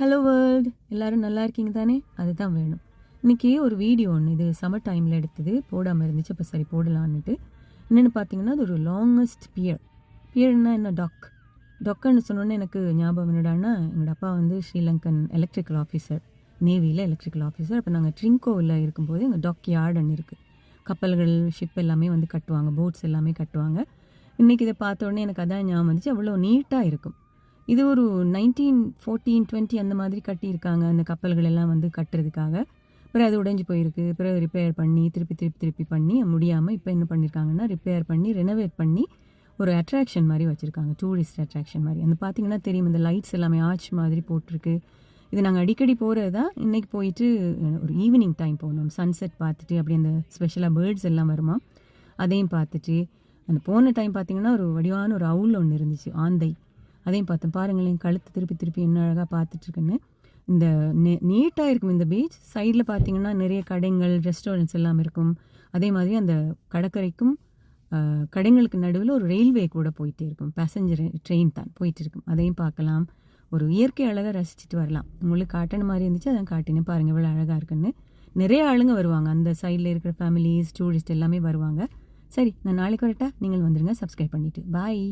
Hello world எல்லாரும் நல்லா இருக்கீங்க தானே? அதுதான் வேணும். இன்றைக்கி ஒரு வீடியோ ஒன்று இது சம்மர் டைமில் எடுத்தது. போடாமல் இருந்துச்சு. இப்போ சரி போடலான்னுட்டு. என்னென்னு பார்த்தீங்கன்னா அது ஒரு லாங்கஸ்ட் பியர் பியர்னா என்ன? டாக் டொக்குன்னு சொன்னோன்னே எனக்கு ஞாபகம் என்னடான்னா எங்களோட அப்பா வந்து ஸ்ரீலங்கன் எலக்ட்ரிக்கல் ஆஃபீஸர் நேவியில் எலக்ட்ரிக்கல் ஆஃபீஸர் அப்போ நாங்கள் ட்ரிங்கோவில் இருக்கும்போது எங்கள் டாக் யார்டன் இருக்குது கப்பல்கள் ஷிப் எல்லாமே வந்து கட்டுவாங்க. போட்ஸ் எல்லாமே கட்டுவாங்க. இன்றைக்கி இதை பார்த்த எனக்கு அதான் ஞாபகம் வந்துச்சு. அவ்வளோ நீட்டாக இருக்கும். இது ஒரு நைன்டீன் ஃபோர்டீன் டுவெண்ட்டி அந்த மாதிரி கட்டியிருக்காங்க. அந்த கப்பல்கள் எல்லாம் வந்து கட்டுறதுக்காக. பிறகு அது உடைஞ்சு போயிருக்கு. பிறகு ரிப்பேர் பண்ணி திருப்பி திருப்பி திருப்பி பண்ணி முடியாமல் இப்போ என்ன பண்ணியிருக்காங்கன்னா ரிப்பேர் பண்ணி ரெனோவேட் பண்ணி ஒரு அட்ராக்ஷன் மாதிரி வச்சுருக்காங்க. டூரிஸ்ட் அட்ராக்ஷன் மாதிரி. அந்த பார்த்தீங்கன்னா தெரியும். இந்த லைட்ஸ் எல்லாமே ஆர்ச் மாதிரி போட்டிருக்கு. இது நாங்கள் அடிக்கடி போகிறது தான் இன்றைக்கி போயிட்டு ஒரு ஈவினிங் டைம் போனோம். சன்செட் பார்த்துட்டு அப்படி அந்த ஸ்பெஷலாக பேர்ட்ஸ் எல்லாம் வருமா? அதையும் பார்த்துட்டு அந்த போன டைம் பார்த்தீங்கன்னா ஒரு வடிவான ஒரு அவுல் ஒன்று இருந்துச்சு. ஆந்தை. அதையும் பார்த்தோம் பாருங்களேன் கழுத்து திருப்பி திருப்பி என்ன அழகாக பார்த்துட்ருக்குன்னு. இந்த நீட்டாக இருக்கும் இந்த பீச் சைடில் பார்த்தீங்கன்னா நிறைய கடைகள் ரெஸ்டாரண்ட்ஸ் எல்லாம் இருக்கும். அதே மாதிரி அந்த கடற்கரைக்கும் கடைங்களுக்கு நடுவில் ஒரு ரயில்வே கூட போயிட்டே இருக்கும். பேசஞ்சர் ட்ரெயின் தான் போயிட்டு இருக்கும் அதையும் பார்க்கலாம். ஒரு இயற்கை அழகாக ரசிச்சுட்டு வரலாம். உங்களுக்கு காட்டின மாதிரி இருந்துச்சு அதான் காட்டினேன். பாருங்கள் இவ்வளோ அழகாக இருக்குன்னு. நிறைய ஆளுங்க வருவாங்க. அந்த சைடில் இருக்கிற ஃபேமிலிஸ் டூரிஸ்ட் எல்லாமே வருவாங்க. சரி நான் நாளைக்கு வரட்டா? நீங்கள் வந்துடுங்க சப்ஸ்கிரைப் பண்ணிவிட்டு பாய்